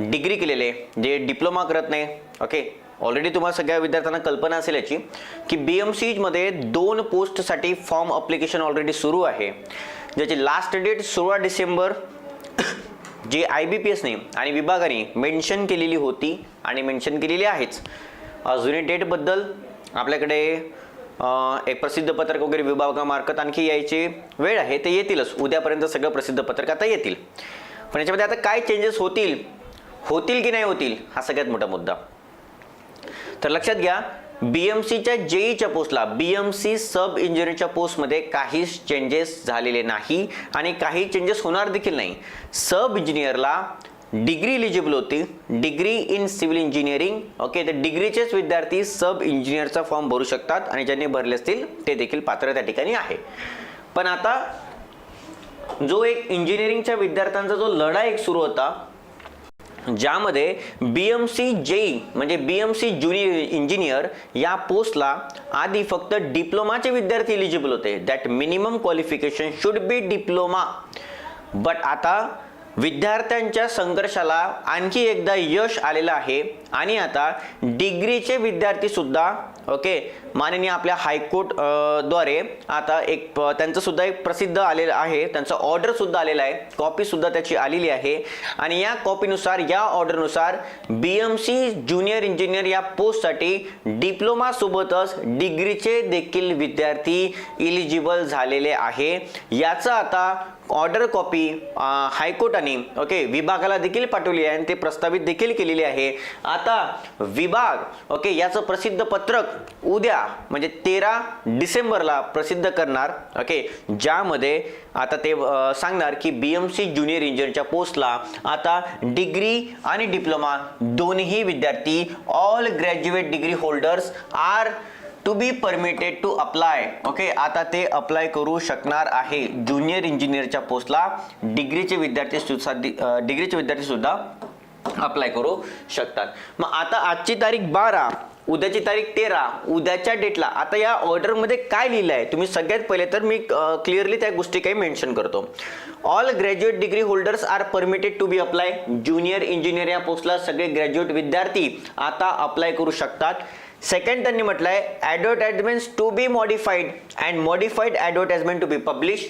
Degree केलेले जे diploma करत नाही. ओके ऑलरेडी तुम्हाला सगळ्या विद्यार्थ्यांना कल्पना असेल याची की बी एम सीमध्ये दोन पोस्टसाठी फॉर्म अप्लिकेशन ऑलरेडी सुरू आहे. ज्याची लास्ट डेट सोळा डिसेंबर जे आय बी पी एसने आणि विभागाने मेन्शन केलेली होती आणि मेन्शन केलेली आहेच. अजूनही डेटबद्दल आपल्याकडे एक प्रसिद्ध पत्रक वगैरे विभागामार्फत आणखी यायची वेळ आहे ते येतीलच. उद्यापर्यंत सगळं प्रसिद्ध पत्रक आता येतील. पण याच्यामध्ये आता काय चेंजेस होतील होतील की नाही होतील हा सगळ्यात मोठा मुद्दा. तर लक्षात घ्या बी एम सीच्या जेईच्या पोस्टला बी एम सी सब इंजिनिअरच्या पोस्टमध्ये काहीच चेंजेस झालेले नाही आणि काही चेंजेस होणार देखील नाही. सब इंजिनियरला डिग्री इलिजिबल होती. Degree in civil engineering okay तर डिग्रीचेच विद्यार्थी सब इंजिनियरचा फॉर्म भरू शकतात आणि ज्यांनी भरले असतील ते देखील पात्र त्या ठिकाणी आहे. पण आता जो एक इंजिनिअरिंगच्या विद्यार्थ्यांचा जो लढा एक सुरू होता ज्यामध्ये बी एम सी जेई म्हणजे B M C junior engineer या पोस्टला आधी फक्त डिप्लोमाचे विद्यार्थी इलिजिबल होते. That minimum qualification should be diploma but आता विद्यार्थ्यांच्या संघर्षाला आणखी एकदा यश आलेलं आहे. आणि आता डिग्रीचे विद्यार्थी सुद्धा ओके माननीय आपल्या हायकोर्टद्वारे आता एक प- त्यांचं सुद्धा एक प्रसिद्ध आलेलं आहे. त्यांचं ऑर्डर सुद्धा आलेलं आहे. कॉपी सुद्धा त्याची आलेली आहे. आणि या कॉपीनुसार या ऑर्डरनुसार B M C junior engineer या पोस्टसाठी डिप्लोमा सोबतच डिग्रीचे देखील विद्यार्थी इलिजिबल झालेले आहे. याचं आता ऑर्डर कॉपी हायकोर्टाने ओके विभागाला देखील पाठवली आहे आणि ते प्रस्तावित देखील केलेली आहे. आता विभाग ओके याचं प्रसिद्ध पत्रक उद्या म्हणजे तेरा डिसेंबरला प्रसिद्ध करणार ओके ज्यामध्ये आता ते सांगणार की बी एम सी ज्युनियर इंजिनियरच्या पोस्टला आता डिग्री आणि डिप्लोमा दोन्ही विद्यार्थी all graduate degree holders are to be permitted to apply okay आता ते अप्लाय करू शकणार आहे. ज्युनियर इंजिनियरच्या पोस्टला डिग्रीचे विद्यार्थी सुद्धा डिग्रीचे विद्यार्थी सुद्धा अप्लाय करू शकतात. मग आता आजची तारीख बारा उद्याची तारीख तेरा उद्याच्या डेटला आता या ऑर्डरमध्ये काय लिहिलं आहे? तुम्ही सगळ्यात पहिले तर मी क्लिअरली त्या गोष्टी काही मेन्शन करतो. All graduate degree holders are permitted to be apply junior engineer या पोस्टला सगळे ग्रॅज्युएट विद्यार्थी आता अप्लाय करू शकतात. सेकंड त्यांनी म्हटलंय advertisements to be modified and modified advertisement to be publish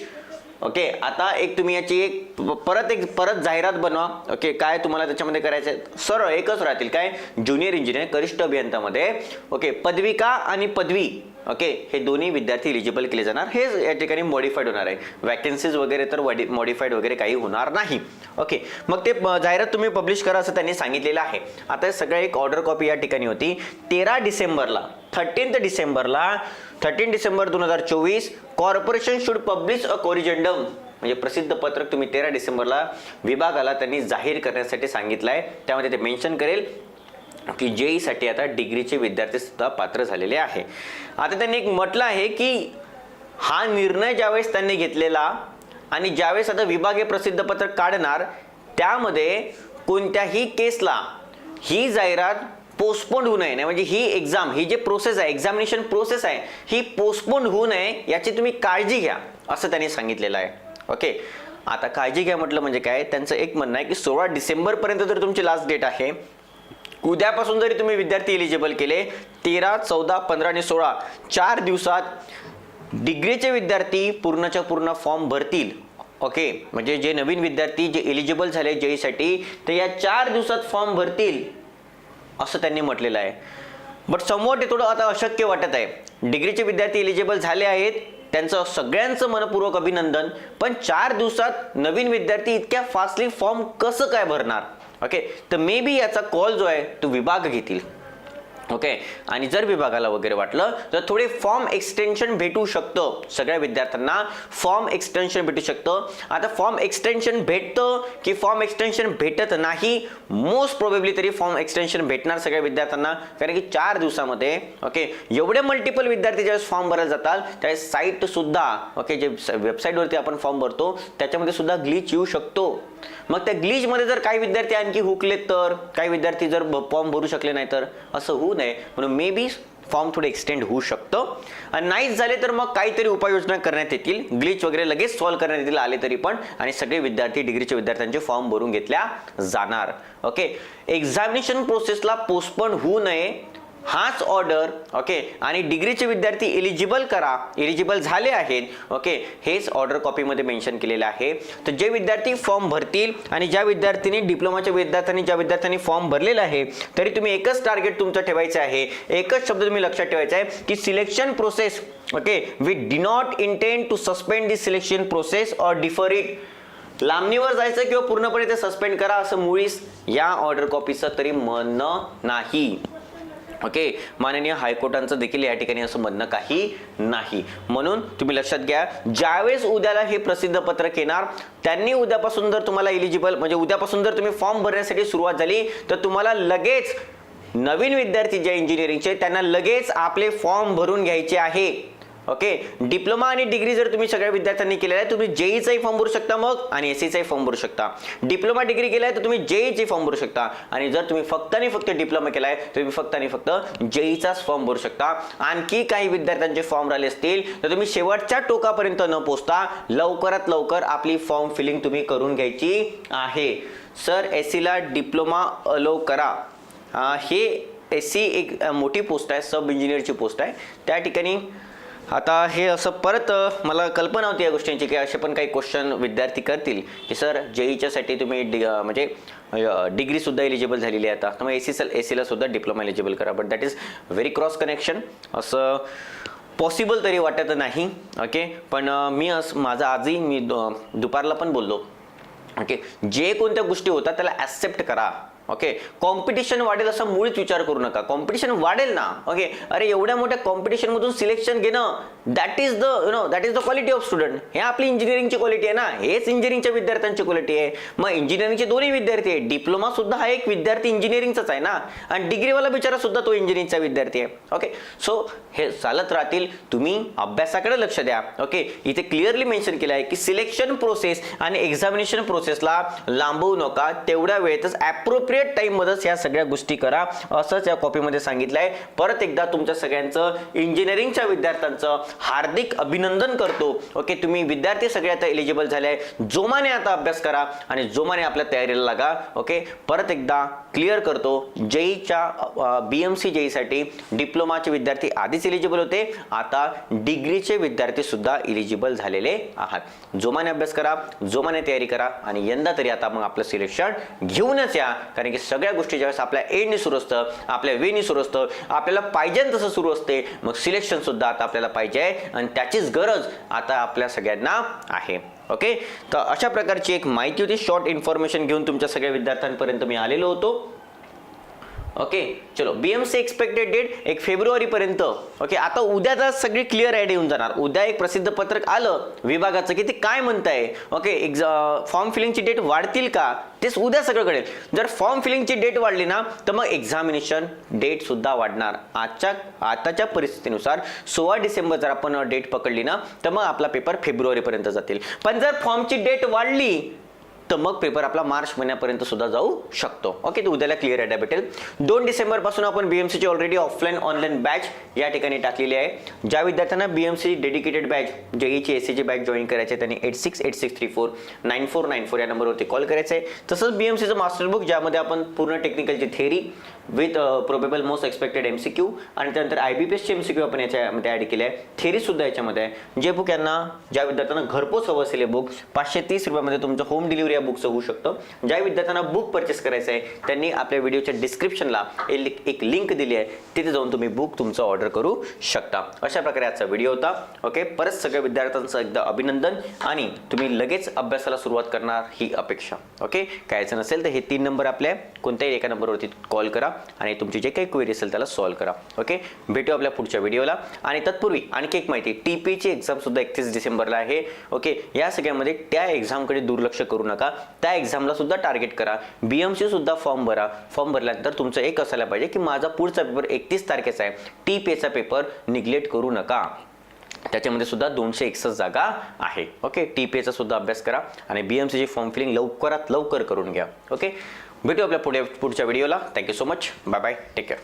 okay आता एक तुम्ही याची एक परत एक परत जाहिरात बनवा. ओके काय तुम्हाला त्याच्यामध्ये करायचं आहे सरळ एकच राहतील. काय? ज्युनियर इंजिनियर कनिष्ठ अभियंतामध्ये. ओके पदविका आणि पदवी. ओके हे दोन्ही विद्यार्थी इलिजिबल केले जाणार. हे या ठिकाणी मॉडिफाईड होणार आहे. वॅकन्सीज वगैरे तर मॉडिफाईड वगैरे काही होणार नाही. ओके मग ते प- जाहिरात तुम्ही पब्लिश करा असं त्यांनी सांगितलेलं आहे. आता सगळं एक ऑर्डर कॉपी या ठिकाणी होती. तेरा डिसेंबरला थर्टीन्थ डिसेंबरला थर्टीन डिसेंबर दोन हजार चोवीस corporation should publish a corrigendum म्हणजे प्रसिद्ध पत्रक तुम्ही तेरा डिसेंबरला विभागाला त्यांनी जाहीर करण्यासाठी सांगितलं आहे त्यामध्ये ते मेन्शन करेल की जेईसाठी आता डिग्रीचे विद्यार्थी सुद्धा पात्र झालेले आहे. आता त्यांनी एक म्हटलं आहे की हा निर्णय ज्यावेळेस त्यांनी घेतलेला आणि ज्यावेळेस आता विभागीय प्रसिद्ध पत्रक काढणार त्यामध्ये कोणत्याही केसला ही जाहिरात पोस्टपोंड होऊ नये. नाही म्हणजे ही एक्झाम ही जे प्रोसेस आहे एक्झामिनेशन प्रोसेस आहे ही पोस्टपोंड होऊ नये याची तुम्ही काळजी घ्या असं त्यांनी सांगितलेलं आहे. ओके आता काळजी घ्या म्हटलं म्हणजे काय? त्यांचं एक म्हणणं आहे की सोळा डिसेंबरपर्यंत जर तुमची लास्ट डेट आहे उद्यापासून जरी तुम्ही विद्यार्थी एलिजिबल केले तेरा चौदा पंधरा आणि सोळा चार दिवसात डिग्रीचे विद्यार्थी पूर्णच्या पूर्ण फॉर्म भरतील. ओके म्हणजे जे नवीन विद्यार्थी जे इलिजिबल झाले जेईसाठी ते या चार दिवसात फॉर्म भरतील. असं त्यांनी म्हटलेलं आहे. बट समोर ते थोडं आता अशक्य वाटत आहे. डिग्रीचे विद्यार्थी एलिजिबल झाले आहेत. त्यांचं सगळ्यांचं मनपूर्वक अभिनंदन. पण चार दिवसात नवीन विद्यार्थी इतक्या फास्टली फॉर्म कसं काय भरणार? ओके तर मे बी याचा कॉल जो आहे तो विभाग घेतील. ओके? आणि जर विभागाला वगैरे वाटलं तर थोडे फॉर्म एक्सटेन्शन भेटू शकतं सगळ्या विद्यार्थ्यांना. फॉर्म एक्सटेन्शन भेटू शकतं. आता फॉर्म एक्सटेन्शन भेटतं की फॉर्म एक्सटेन्शन भेटत नाही मोस्ट प्रोबेबली तरी फॉर्म एक्सटेन्शन भेटणार सगळ्या विद्यार्थ्यांना. कारण की चार दिवसामध्ये ओके एवढे मल्टिपल विद्यार्थी ज्यावेळेस फॉर्म भरायला जातात त्यावेळेस साईट सुद्धा ओके जे वेबसाईटवरती आपण फॉर्म भरतो त्याच्यामध्ये सुद्धा ग्लिच येऊ शकतो. मग त्या ग्लिचमध्ये जर काही विद्यार्थी आणखी हुकलेत तर काही विद्यार्थी जर फॉर्म भरू शकले नाही तर असं होऊ नये. म्हणून मे बी फॉर्म थोडे एक्सटेंड होऊ शकतं. आणि नाहीच झाले तर मग काहीतरी उपाययोजना करण्यात येतील. ग्लिच वगैरे लगेच सॉल्व्ह करण्यात येतील आले तरी पण. आणि सगळे विद्यार्थी डिग्रीच्या विद्यार्थ्यांचे फॉर्म भरून घेतल्या जाणार. ओके एक्झामिनेशन प्रोसेसला पोस्टपोन होऊ नये. हाच ऑर्डर ओके आणि डिग्रीचे विद्यार्थी एलिजिबल करा. एलिजिबल झाले आहेत ओके हेच ऑर्डर कॉपीमध्ये मेन्शन केलेलं आहे. तर जे विद्यार्थी फॉर्म भरतील आणि ज्या विद्यार्थ्यांनी डिप्लोमाच्या विद्यार्थ्यांनी ज्या विद्यार्थ्यांनी फॉर्म भरलेला आहे तरी तुम्ही एकच टार्गेट तुमचं ठेवायचं आहे. एकच शब्द तुम्ही लक्षात ठेवायचा आहे की selection process okay we do not intend to suspend this selection process or defer it लांबणीवर जायचं किंवा पूर्णपणे ते सस्पेंड करा असं मुळीच या ऑर्डर कॉपीचं तरी म्हणणं नाही. ओके? माननीय हायकोर्टांचं देखील या ठिकाणी असं म्हणणं काही नाही. म्हणून तुम्ही लक्षात घ्या ज्यावेळेस उद्याला हे प्रसिद्ध पत्रक येणार त्यांनी उद्यापासून जर तुम्हाला इलिजिबल म्हणजे उद्यापासून जर तुम्ही फॉर्म भरण्यासाठी सुरुवात झाली तर तुम्हाला लगेच नवीन विद्यार्थी जे इंजिनिअरिंगचे त्यांना लगेच आपले फॉर्म भरून घ्यायचे आहे. ओके? डिप्लोमा आणि डिग्री जर तुम्ही सगळ्या विद्यार्थ्यांनी केलेला आहे तुम्ही जेईचाही फॉर्म भरू शकता मग आणि एस सीचाही फॉर्म भरू शकता. डिप्लोमा डिग्री केलाय तर तुम्ही जेईची फॉर्म भरू शकता. आणि जर तुम्ही फक्त आणि फक्त डिप्लोमा केलाय आहे तुम्ही फक्त आणि फक्त जेईचाच फॉर्म भरू शकता. आणखी काही विद्यार्थ्यांचे फॉर्म राहिले असतील तर तुम्ही शेवटच्या टोकापर्यंत न पोचता लवकरात लवकर आपली फॉर्म फिलिंग तुम्ही करून घ्यायची आहे. सर एस सीला डिप्लोमा अलो करा. हे एस सी एक मोठी पोस्ट आहे सब इंजिनियरची पोस्ट आहे. त्या ठिकाणी आता हे असं परत मला कल्पना होती या गोष्टींची की असे पण काही क्वेश्चन विद्यार्थी करतील की सर जेईच्यासाठी तुम्ही डि म्हणजे डिग्रीसुद्धा एलिजिबल झालेली आहे आता. तर मग ए सी ए सीला सुद्धा डिप्लोमा एलिजिबल करा. But that is very cross connection असं पॉसिबल तरी वाटत नाही. ओके पण मी असं माझं आजही मी दु- दुपारला पण बोललो. ओके जे कोणत्या गोष्टी होतात त्याला ॲक्सेप्ट करा. ओके कॉम्पिटिशन वाढेल असा मुळीच विचार करू नका. कॉम्पिटिशन वाढेल ना. ओके अरे एवढ्या मोठ्या कॉम्पिटिशनमधून सिलेक्शन घेणं that is the you know that is the quality of student हे आपली इंजिनिअरिंगची क्वालिटी आहे ना. हेच इंजिनिअरिंगच्या विद्यार्थ्यांची क्वालिटी आहे. मग इंजिनिअरिंगचे दोन्ही विद्यार्थी आहे डिप्लोमा सुद्धा हा एक विद्यार्थी इंजिनिअरिंगचाच आहे ना. आणि डिग्रीवाला बिचारा सुद्धा तो इंजिनिअरिंगचा विद्यार्थी आहे. ओके सो हे चालत राहतील. तुम्ही अभ्यासाकडे लक्ष द्या. ओके इथे क्लिअरली मेन्शन केलं आहे की सिलेक्शन प्रोसेस आणि एक्झामिनेशन प्रोसेसला लांबवू नका. तेवढ्या वेळेतच लिमिटेड टाईममध्येच ह्या सगळ्या गोष्टी करा. असंच या कॉपीमध्ये सांगितलं आहे परत एकदा तुमच्या सगळ्यांचं इंजिनिअरिंगच्या विद्यार्थ्यांचं हार्दिक अभिनंदन करतो. ओके तुम्ही विद्यार्थी सगळे आता एलिजिबल झाले. आहे जोमाने आता अभ्यास करा आणि जोमाने आपल्या तयारीला लागा. ओके परत एकदा क्लिअर करतो. जईच्या बी एम सी जईसाठी डिप्लोमाचे विद्यार्थी आधीच एलिजिबल होते. आता डिग्रीचे विद्यार्थी सुद्धा एलिजिबल झालेले आहात. जोमाने अभ्यास करा जोमाने तयारी करा आणि यंदा तरी आता मग आपलं सिलेक्शन घेऊनच या. कारण की सगळ्या गोष्टी ज्यावेळेस आपल्या एडने सुरू असतं आपल्या वेनी सुरू असतं आपल्याला पाहिजे तसं सुरू असते मग सिलेक्शन सुद्धा आता आपल्याला पाहिजे आणि त्याचीच गरज आता आपल्या सगळ्यांना आहे. ओके? तर अशा प्रकारची एक माहिती होती. शॉर्ट इन्फॉर्मेशन घेऊन तुमच्या सगळ्या विद्यार्थ्यांपर्यंत मी आलेलो होतो. ओके? चलो बीएमसी एक्सपेक्टेड डेट एक फेब्रुवारी पर्यंत ओके आता उद्याचा सगळी क्लिअर आयडिया येऊन जाणार. उद्या एक प्रसिद्ध पत्रक आलं विभागाचं की ते काय म्हणताय? ओके एक्झा फॉर्म फिलिंगची डेट वाढतील का? तेच उद्या सगळं कळेल. जर फॉर्म फिलिंगची डेट वाढली ना तर मग एक्झामिनेशन डेट सुद्धा वाढणार. आजच्या आताच्या परिस्थितीनुसार सोळा डिसेंबर जर आपण डेट पकडली ना तर मग आपला पेपर फेब्रुवारीपर्यंत जातील. पण जर फॉर्मची डेट वाढली तर मग पेपर आपला मार्च महिन्यापर्यंत सुद्धा जाऊ शकतो. ओके तर उद्याला क्लिअर आयडिया भेटेल दोन डिसेंबरपासून आपण बीएमसीची ऑलरेडी ऑफलाईन ऑनलाईन बॅच या ठिकाणी टाकलेली आहे. ज्या विद्यार्थ्यांना बीएमसी डेडिकेटेड बॅच जेईची एस सीची बॅच जॉईन करायची त्यांनी eight six eight six three four nine four nine four या नंबरवरती कॉल करायचं आहे. तसंच बीएमसीचं मास्टर बुक ज्यामध्ये आपण पूर्ण टेक्निकलची theory with probable most expected M C Q आणि त्यानंतर आय बी पी एसची एम सी क्यू आपण याच्यामध्ये ॲड केले आहे. थेरीसुद्धा याच्यामध्ये आहे. जे बुक यांना ज्या विद्यार्थ्यांना घरपोच हवं असेल हे बुक पाचशे तीस रुपयामध्ये तुमचं होम डिलिव्हरी बुकचं होऊ शकतं. ज्या विद्यार्थ्यांना बुक परचेस करायचं आहे त्यांनी आपल्या व्हिडिओच्या डिस्क्रिप्शनला एक लिंक दिली आहे. तिथे जाऊन तुम्ही बुक तुमचं ऑर्डर करू शकता. अशा प्रकारे आजचा व्हिडिओ होता. ओके परत सगळ्या विद्यार्थ्यांचं एकदा अभिनंदन आणि तुम्ही लगेच अभ्यासाला सुरुवात करणार ही अपेक्षा. ओके कायचं नसेल तर हे तीन नंबर आपल्या कोणत्याही एका नंबरवरती कॉल करा आणि तुमची जे काही क्वेरी असेल त्याला सॉल्व्ह करा. ओके भेटू आपल्या पुढच्या व्हिडिओला आणि तत्पूर्वी आणखी एक माहिती. टी पीची एक्झाम सुद्धा एकतीस डिसेंबरला आहे. ओके या सगळ्यामध्ये त्या एक्झामकडे दुर्लक्ष करू नका. त्या एक्झामला सुद्धा टार्गेट करा. बी एम सी सुद्धा फॉर्म भरा. फॉर्म भरल्यानंतर तुमचं एक असायला पाहिजे की माझा पुढचा पेपर एकतीस तारखेचा आहे. टी पेचा पेपर निग्लेक्ट करू नका. त्याच्यामध्ये सुद्धा दोनशे एकसष्ट जागा आहे. ओके टी पी एचा सुद्धा अभ्यास करा आणि बी एम सीची फॉर्म फिलिंग लवकरात लवकर करून घ्या. ओके भेटू आपल्या पुढे पुढच्या व्हिडिओला thank you so much bye bye take care